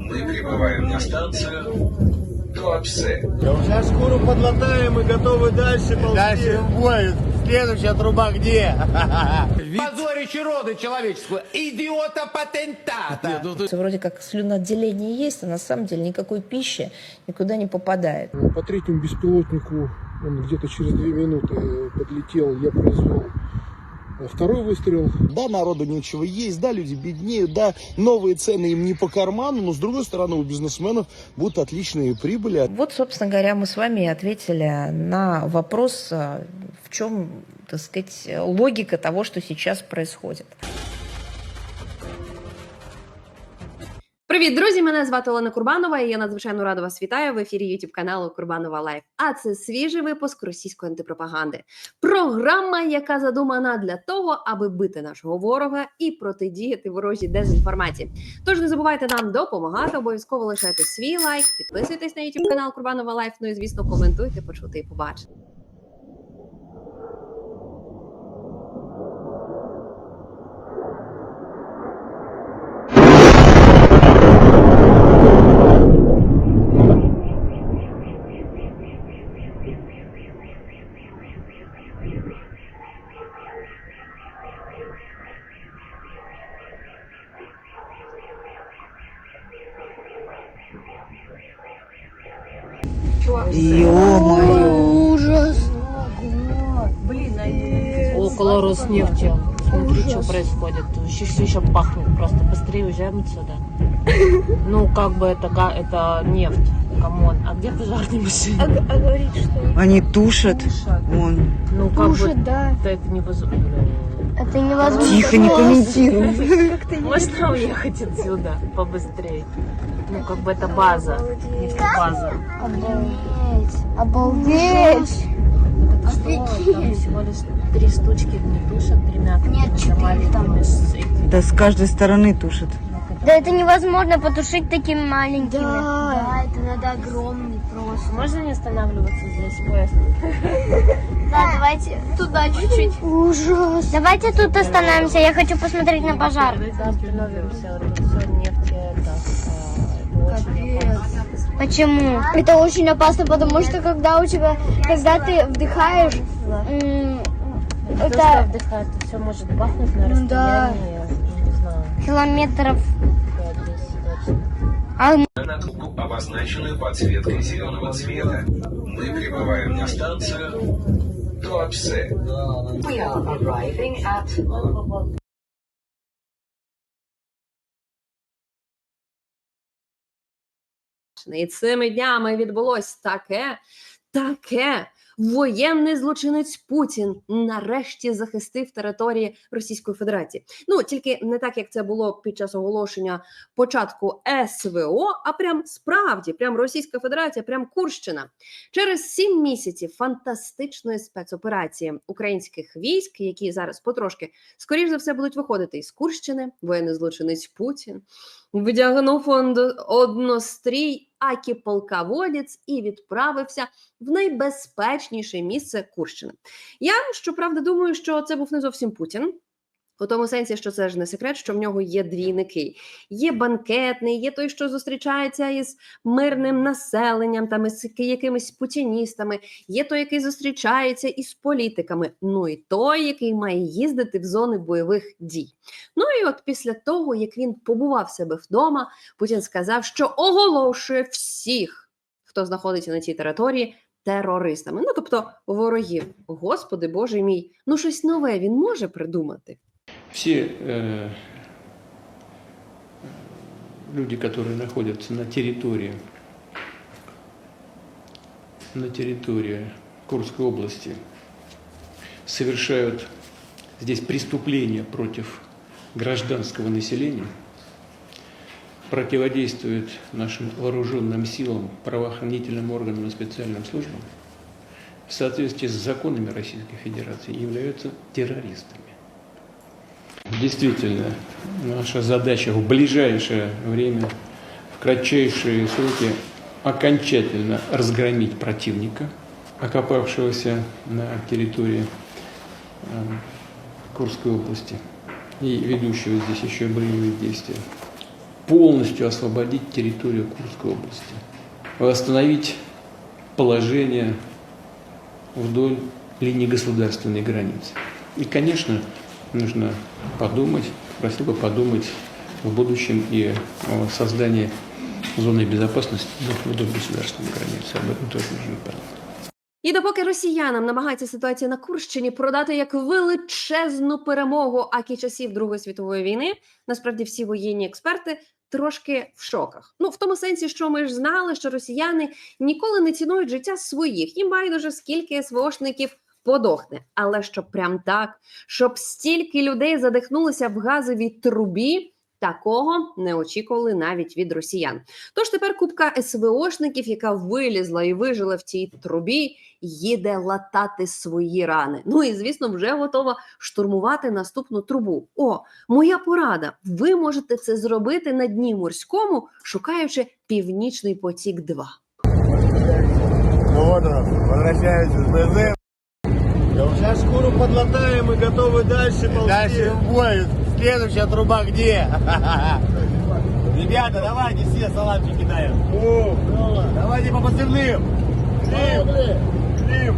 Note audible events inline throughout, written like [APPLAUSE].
Мы прибываем на станцию Туапсе. Сейчас шкуру подлатаем и готовы дальше ползти. Дальше в бой. Следующая труба где? [LAUGHS] Позорище рода человеческого, идиота-патентата. Вроде как слюноотделение есть, а на самом деле никакой пищи никуда не попадает. По третьему беспилотнику он где-то через две минуты подлетел, я произвел второй выстрел. Да, народу нечего есть, да, люди беднеют, да, новые цены им не по карману, но с другой стороны у бизнесменов будут отличные прибыли. Вот, собственно говоря, мы с вами и ответили на вопрос, а, в чем, так сказать, логика того, что сейчас происходит. Привіт, друзі! Мене звати Олена Курбанова, і я надзвичайно рада вас вітаю в ефірі youtube каналу Курбанова Лайф. А це свіжий випуск російської антипропаганди. Програма, яка задумана для того, аби бити нашого ворога і протидіяти ворожій дезінформації. Тож не забувайте нам допомагати. Обов'язково лишайте свій лайк, підписуйтесь на youtube канал Курбанова Лайф. Ну і звісно, коментуйте, почути і побачити. Роснефти. Смотри, что происходит. Еще, все еще пахнет. Просто быстрее уезжаем отсюда. Ну, как бы это, это нефть. Камон. А где пожарные машины? Они тушат. Вон. Ну, как Тушат, бы, да. это невозможно. Это невозможно. Тихо, не комментируй. Можно уехать отсюда побыстрее? Ну, как бы это база. Нефтебаза. Обалдеть. Обалдеть. Что? Там всего лишь три штучки не тушат тремя Нет, четыре там. с этими. Да с каждой стороны тушат. Да это невозможно потушить такими маленькими. Да, это надо огромный просто. Можно не останавливаться здесь поезд? Да, давайте туда чуть-чуть. Ужас. Давайте тут остановимся, я хочу посмотреть на пожар. Да, остановимся. Вот тут это опасно. Почему? Это очень опасно, потому что когда у тебя, когда ты вдыхаешь, м, Кто это вдыхает, все может бахнуть на Ну да. расстоянии, ну, не знаю, Километров. 5-10 точно. На трубку обозначены подсветкой зеленого цвета. Мы прибываем на станцию Туапсе. We are arriving at І цими днями відбулось таке, таке. Воєнний злочинець Путін нарешті захистив території Російської Федерації. Ну тільки не так, як це було під час оголошення початку СВО, а прям справді, прям Російська Федерація, прям Курщина. Через сім місяців фантастичної спецоперації українських військ, які зараз потрошки скоріш за все будуть виходити із Курщини, воєнний злочинець Путін вдягнув однострій акі полководець і відправився в найбезпечніше місце Курщини. Я щоправда думаю, що це був не зовсім Путін. У тому сенсі, що це ж не секрет, що в нього є двійники. Є банкетний, є той, що зустрічається із мирним населенням, там із якимись путіністами, є той, який зустрічається із політиками. Ну і той, який має їздити в зони бойових дій. Ну і от після того, як він побував себе вдома, Путін сказав, що оголошує всіх, хто знаходиться на цій території, терористами. Ну тобто ворогів. Господи Боже мій, ну щось нове він може придумати. Все э, люди, которые находятся на территории, на территории Курской области, совершают здесь преступления против гражданского населения, противодействуют нашим вооруженным силам, правоохранительным органам и специальным службам, в соответствии с законами Российской Федерации являются террористами. Действительно, наша задача в ближайшее время, в кратчайшие сроки окончательно разгромить противника, окопавшегося на территории э, Курской области и ведущего здесь еще боевые действия. полностью освободить территорию Курской области, восстановить положение вдоль линии государственной границы. И, конечно, нужно подумать, просил бы подумать в будущем и о создании зоны безопасности вдоль государственной границы. Об этом тоже нужно подумать. І допоки росіянам намагається ситуація на Курщині продати як величезну перемогу акі часів Другої світової війни, насправді всі воєнні експерти трошки в шоках. Ну в тому сенсі, що ми ж знали, що росіяни ніколи не цінують життя своїх. Їм байдуже скільки СВОшників подохне. Але щоб прям так, щоб стільки людей задихнулися в газовій трубі. Такого не очікували навіть від росіян. Тож тепер купка СВОшників, яка вилізла і вижила в цій трубі, їде латати свої рани. Ну і звісно, вже готова штурмувати наступну трубу. О, моя порада. Ви можете це зробити на дні морському, шукаючи північний потік 2 Ну вот он, возвращается с БЗ. Сейчас шкуру подлатаем и готовы дальше ползти. Дальше в бой. Следующая труба где? [LAUGHS] Ребята, давайте все саламчики кидаем. Давайте по позывным. Клим, Клим,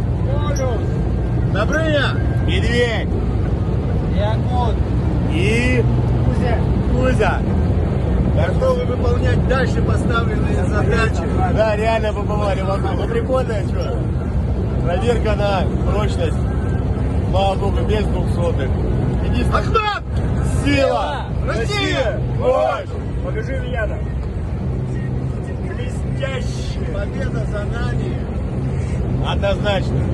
Добрыня, Медведь, Якут и Кузя. Кузя. Готовы выполнять дальше поставленные задачи. Да, реально побывали вокруг. Ну прикольно, что? Проверка на прочность. Слава богу, без двухсотых. Единственное... Сила! Россия! Мощь! Покажи меня там. Блестящая. Победа за нами. Однозначно.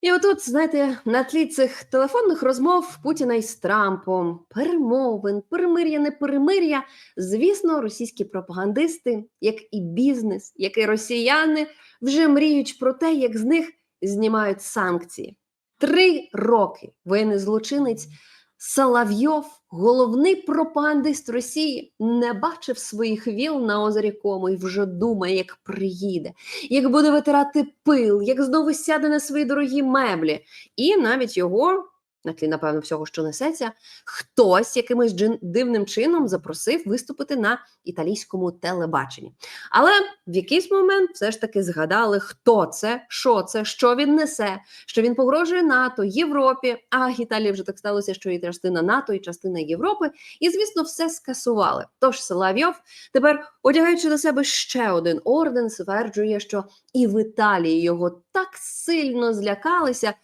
І отут, знаєте, на тлі цих телефонних розмов Путіна із Трампом, перемовин, перемир'я, не перемир'я. Звісно, російські пропагандисти, як і бізнес, як і росіяни, вже мріють про те, як з них знімають санкції. Три роки воєнний злочинець Соловйов, головний пропагандист Росії, не бачив своїх віл на озері Кому і вже думає, як приїде, як буде витирати пил, як знову сяде на свої дорогі меблі. І навіть його, на тлі, напевно, всього, що несеться, хтось якимось дивним чином запросив виступити на італійському телебаченні. Але в якийсь момент все ж таки згадали, хто це, що це, що він несе, що він погрожує НАТО, Європі. А Італії вже так сталося, що і частина НАТО, і частина Європи. І, звісно, все скасували. Тож Соловйов тепер, одягаючи на себе ще один орден, стверджує, що і в Італії його так сильно злякалися.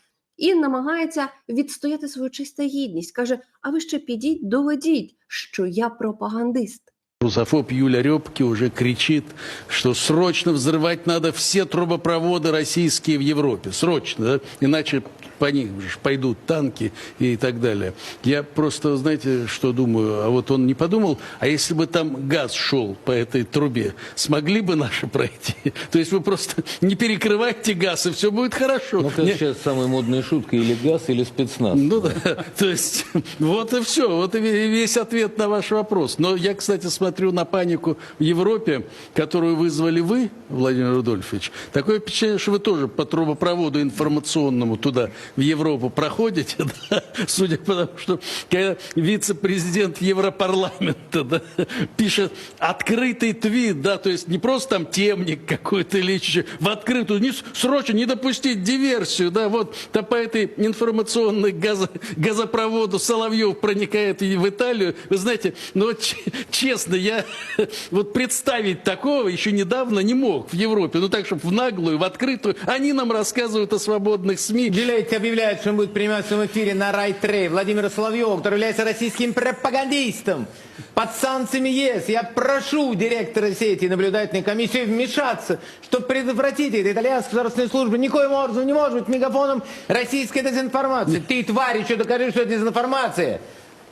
І намагається відстояти свою чисту гідність. Каже: А ви ще підіть, доведіть, що я пропагандист. Русофоб Юля Репки уже кричит, что срочно взрывать надо все трубопроводы российские в Европе. Срочно, да? иначе по них же пойдут танки и так далее. Я просто, знаете, что думаю, а вот он не подумал, а если бы там газ шел по этой трубе, смогли бы наши пройти? То есть вы просто не перекрывайте газ, и все будет хорошо. Ну, как Не- сейчас самая модная шутка, или газ, или спецназ. ну да, [LAUGHS] то есть вот и все, вот и весь ответ на ваш вопрос. Но я, кстати, смотрю на панику в Европе, которую вызвали вы, Владимир Рудольфович. Такое впечатление, что вы тоже по трубопроводу информационному туда, в Европу, проходите, [LAUGHS] да? судя по тому, что когда вице-президент Европарламента да, пишет открытый твит, да, то есть не просто там темник какой-то или еще, в открытую, не, срочно не допустить диверсию, да, вот да, по этой информационной газо- газопроводу Соловьев проникает и в Италию. Вы знаете, ну честно, я [LAUGHS] вот представить такого еще недавно не мог в Европе. Ну так, чтобы в наглую, в открытую. Они нам рассказывают о свободных СМИ. Делейте объявляет, что он будет в эфире на Райтрей Владимира Соловьева, который является российским пропагандистом под санкциями ЕС. Я прошу директора сети и наблюдательной комиссии вмешаться, чтобы предотвратить это. Итальянская государственная служба никоим образом не может быть мегафоном российской дезинформации. Ты, тварь, еще докажи, что это дезинформация.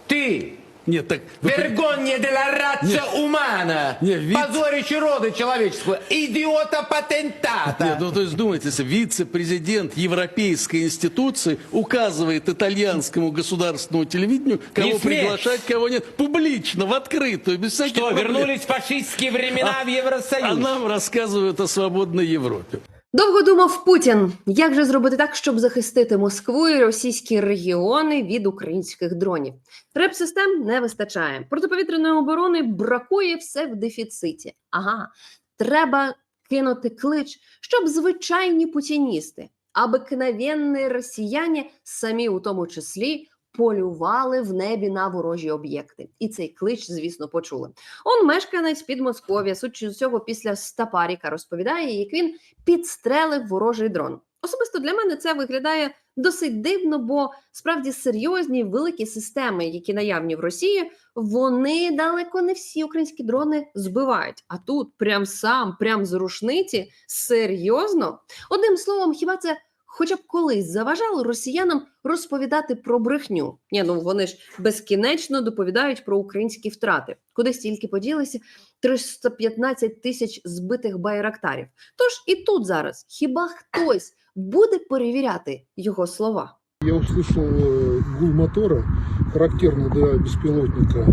Ты! Нет, так... вы при- Vergogna della razza Нет. umana! Нет, вид- Позорище рода человеческого! Идиота патентата! Нет, ну то есть думайте, если вице-президент Европейской институции указывает итальянскому государственному телевидению, кого Не сметь! приглашать, кого нет, публично, в открытую, без всяких Что, проблем. вернулись фашистские времена А- в Евросоюз? А нам рассказывают о свободной Европе. Довго думав Путін, як же зробити так, щоб захистити Москву і російські регіони від українських дронів. Реп-систем не вистачає. Протиповітряної оборони бракує все в дефіциті. Ага, треба кинути клич, щоб звичайні путіністи, обикновенні росіяни, самі у тому числі, полювали в небі на ворожі об'єкти. І цей клич, звісно, почули. Он мешканець під Москов'я, судячи з цього, після Стапаріка розповідає, як він підстрелив ворожий дрон. Особисто для мене це виглядає досить дивно, бо справді серйозні великі системи, які наявні в Росії, вони далеко не всі українські дрони збивають. А тут прям сам, прям з рушниці, серйозно. Одним словом, хіба це хоча б колись заважало росіянам розповідати про брехню? Ні, ну вони ж безкінечно доповідають про українські втрати. Куди стільки поділися 315 тисяч збитих байрактарів. Тож і тут зараз хіба хтось буде перевіряти його слова? Я услышал э, гул мотора, характерный для беспилотника.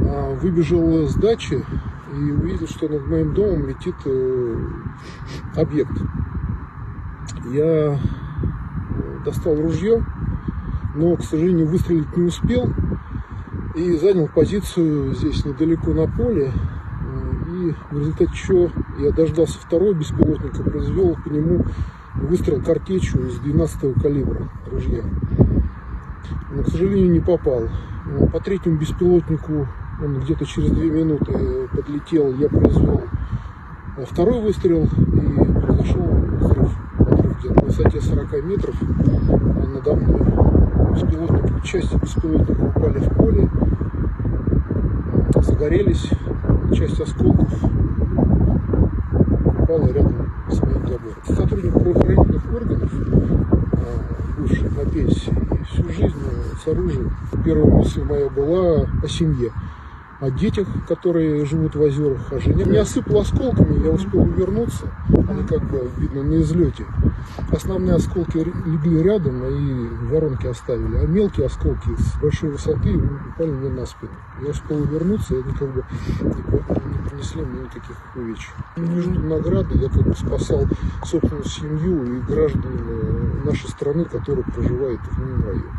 А, Выбежал с дачи и увидел, что над моим домом летит э, объект. Я э, достал ружье, но, к сожалению, выстрелить не успел и занял позицию здесь недалеко на поле. Э, И в результате чего я дождался второй беспилотника, произвел по нему выстрел картечью из 12 калибра ружья. Но, к сожалению, не попал. Но По третьему беспилотнику он где-то через две минуты подлетел, я произвел э, второй выстрел и произошел взрыв. Взрыв где-то на высоте 40 метров э, надо мной. Беспилотники, части беспилотника упали в поле, загорелись, часть осколков упала рядом с моим забором. Сотрудник правоохранительных органов, э, бывший на пенсии, всю жизнь э, с оружием. Первая мысль моя была о семье, о детях, которые живут в озерах, о жене. Меня осыпало осколками, я успел увернуться, они как бы, видно, на излете. Основные осколки легли рядом и воронки оставили, а мелкие осколки с большой высоты упали мне на спину. Я успел увернуться, и они как бы не по- не принесли мне никаких увечий. Не жду награды, я как бы спасал собственную семью и граждан э, нашей страны, которые проживают в моем районе.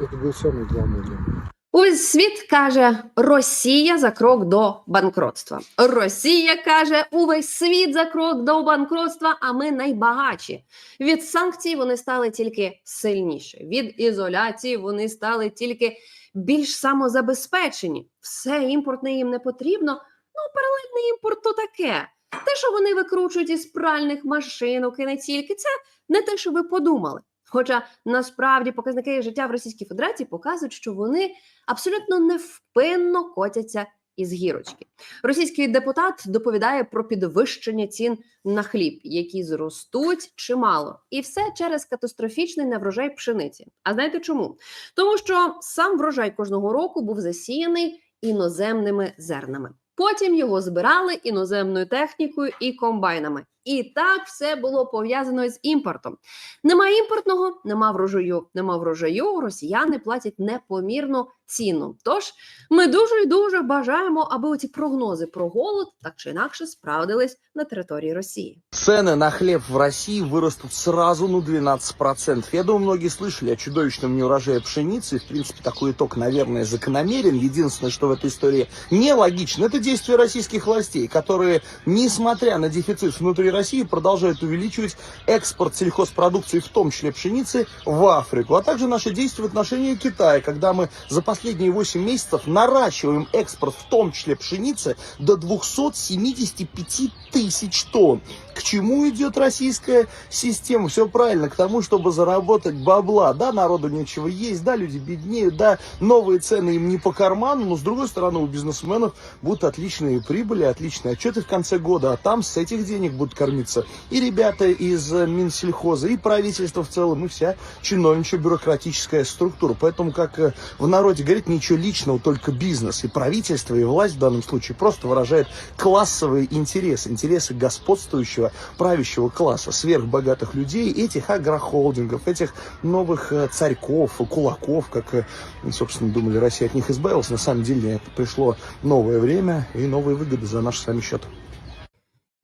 Это был самый главный для меня. Увесь світ каже: Росія за крок до банкротства. Росія каже, увесь світ за крок до банкротства, а ми найбагатші. Від санкцій вони стали тільки сильніші. Від ізоляції вони стали тільки більш самозабезпечені. Все імпортне їм не потрібно. Ну, паралельний імпорт то таке. Те, що вони викручують із пральних машинок і не тільки, це не те, що ви подумали. Хоча насправді показники життя в Російській Федерації показують, що вони абсолютно невпинно котяться із гірочки. Російський депутат доповідає про підвищення цін на хліб, які зростуть чимало, і все через катастрофічний неврожай пшениці. А знаєте чому? Тому що сам врожай кожного року був засіяний іноземними зернами. Потім його збирали іноземною технікою і комбайнами. І так все було пов'язано з імпортом. Нема імпортного, нема врожаю. Нема врожаю, росіяни платять непомірну ціну. Тож ми дуже і дуже бажаємо, аби оці прогнози про голод так чи інакше справдились на території Росії. Цены на хлеб в России вырастут сразу на 12%. Я думаю, многие слышали о чудовищном неурожае пшеницы. В принципе, такой итог, наверное, закономерен. Единственное, что в этой истории нелогично, это действия российских властей, которые, несмотря на дефицит внутри России, продолжают увеличивать экспорт сельхозпродукции, в том числе пшеницы, в Африку. А также наши действия в отношении Китая, когда мы за последние 8 месяцев наращиваем экспорт, в том числе пшеницы, до 275 тысяч тонн. К чему идет российская система? Все правильно, к тому, чтобы заработать бабла. Да, народу нечего есть, да, люди беднеют, да, новые цены им не по карману, но с другой стороны у бизнесменов будут отличные прибыли, отличные отчеты в конце года, а там с этих денег будут кормиться и ребята из э, Минсельхоза, и правительство в целом, и вся чиновничья бюрократическая структура. Поэтому, как э, в народе говорит, ничего личного, только бизнес. И правительство, и власть в данном случае просто выражает классовые интересы, интересы господствующего правящего класса, сверхбогатых людей, этих агрохолдингов, этих новых э, царьков, кулаков, как, э, собственно, думали, Россия от них избавилась. На самом деле пришло новое время и новые выгоды за наш с вами счет.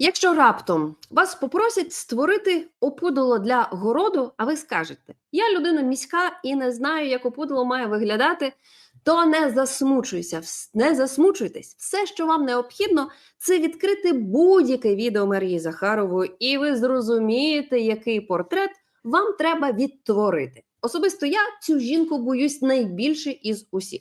Якщо раптом вас попросять створити опудало для городу, а ви скажете: Я людина міська і не знаю, як опудало має виглядати, то не засмучуйся, не засмучуйтесь. Все, що вам необхідно, це відкрити будь-яке відео Марії Захарової, і ви зрозумієте, який портрет вам треба відтворити. Особисто я цю жінку боюсь найбільше із усіх.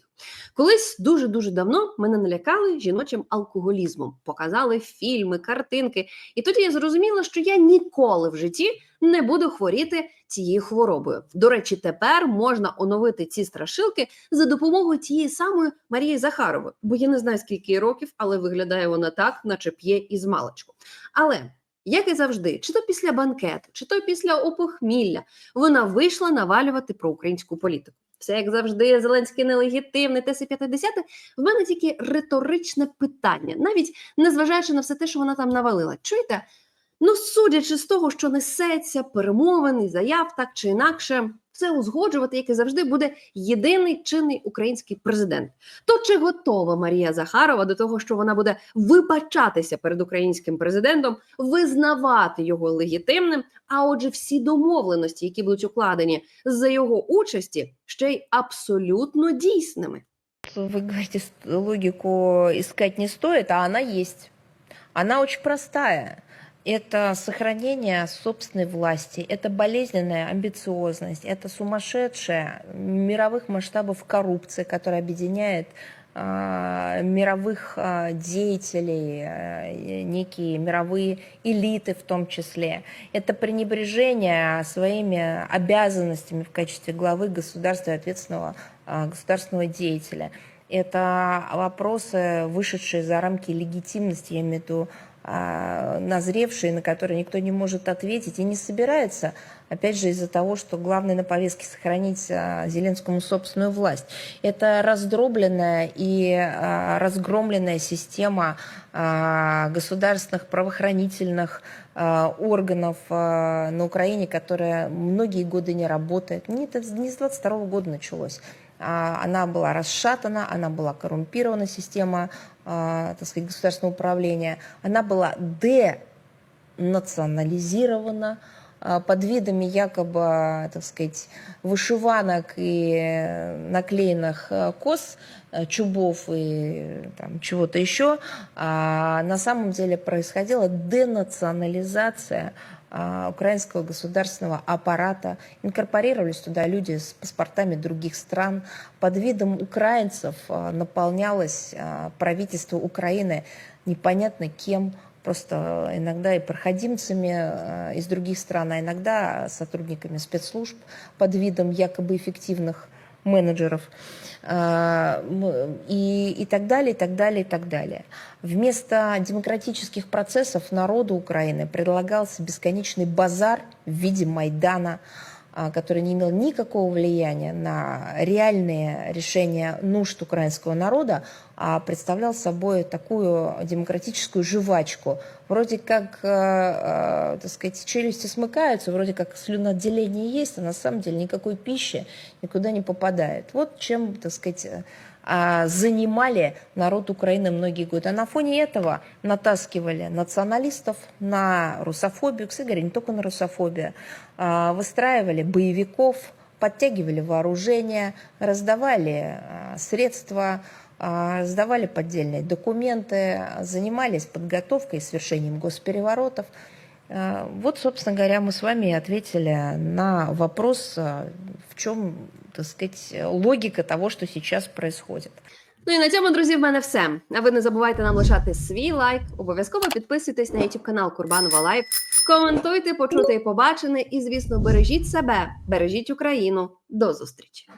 Колись дуже дуже давно мене налякали жіночим алкоголізмом, показали фільми, картинки, і тоді я зрозуміла, що я ніколи в житті не буду хворіти цією хворобою. До речі, тепер можна оновити ці страшилки за допомогою тієї самої Марії Захарової, бо я не знаю скільки років, але виглядає вона так, наче п'є із маличку. Але як і завжди, чи то після банкету, чи то після опохмілля, вона вийшла навалювати про українську політику. Все як завжди, Зеленський нелегітимний, ТС 50 В мене тільки риторичне питання, навіть незважаючи на все те, що вона там навалила. Чуєте? Ну, судячи з того, що несеться, перемовини, заяв так чи інакше, це узгоджувати, як і завжди, буде єдиний чинний український президент. То чи готова Марія Захарова до того, що вона буде вибачатися перед українським президентом, визнавати його легітимним? А отже, всі домовленості, які будуть укладені за його участі, ще й абсолютно дійсними. Вы говорите, логику искать не стоит, а она есть. Она очень простая Это сохранение собственной власти, это болезненная амбициозность, это сумасшедшая мировых масштабов коррупция, которая объединяет а, мировых а, деятелей, а, и некие мировые элиты в том числе. Это пренебрежение своими обязанностями в качестве главы государства и ответственного а, государственного деятеля. Это вопросы, вышедшие за рамки легитимности, я имею в виду а, назревшие, на которые никто не может ответить и не собирается, опять же, из-за того, что главное на повестке сохранить а, Зеленскому собственную власть. Это раздробленная и а, разгромленная система а, государственных правоохранительных а, органов а, на Украине, которая многие годы не работает. Не, это не с 22 года началось. А, Она была расшатана, она была коррумпирована, система а, так сказать, государственного управления. Она была денационализирована а, под видами якобы, так сказать, вышиванок и наклеенных э, кос, э, чубов и там, чего-то еще. А на самом деле происходила денационализация украинского государственного аппарата. Инкорпорировались туда люди с паспортами других стран. Под видом украинцев а, наполнялось а, правительство Украины непонятно кем, просто иногда и проходимцами а, из других стран, а иногда сотрудниками спецслужб под видом якобы эффективных менеджеров и, и так далее, и так далее, и так далее. Вместо демократических процессов народу Украины предлагался бесконечный базар в виде Майдана, который не имел никакого влияния на реальные решения нужд украинского народа, а представлял собой такую демократическую жвачку. Вроде как, э, э, так сказать, челюсти смыкаются, вроде как слюноотделение есть, а на самом деле никакой пищи никуда не попадает. Вот чем, так сказать, э, а, занимали народ Украины многие годы. А на фоне этого натаскивали националистов на русофобию, кстати говоря, не только на русофобию, а, выстраивали боевиков, подтягивали вооружение, раздавали а, средства, а, сдавали поддельные документы, занимались подготовкой и свершением госпереворотов. А, Вот, собственно говоря, мы с вами ответили на вопрос, в чем, так сказать, логика того, что сейчас происходит. Ну і на цьому, друзі, в мене все. А ви не забувайте нам лишати свій лайк. Обов'язково підписуйтесь на YouTube канал Курбанова Лайф. Коментуйте, почуте і побачене. І, звісно, бережіть себе, бережіть Україну. До зустрічі!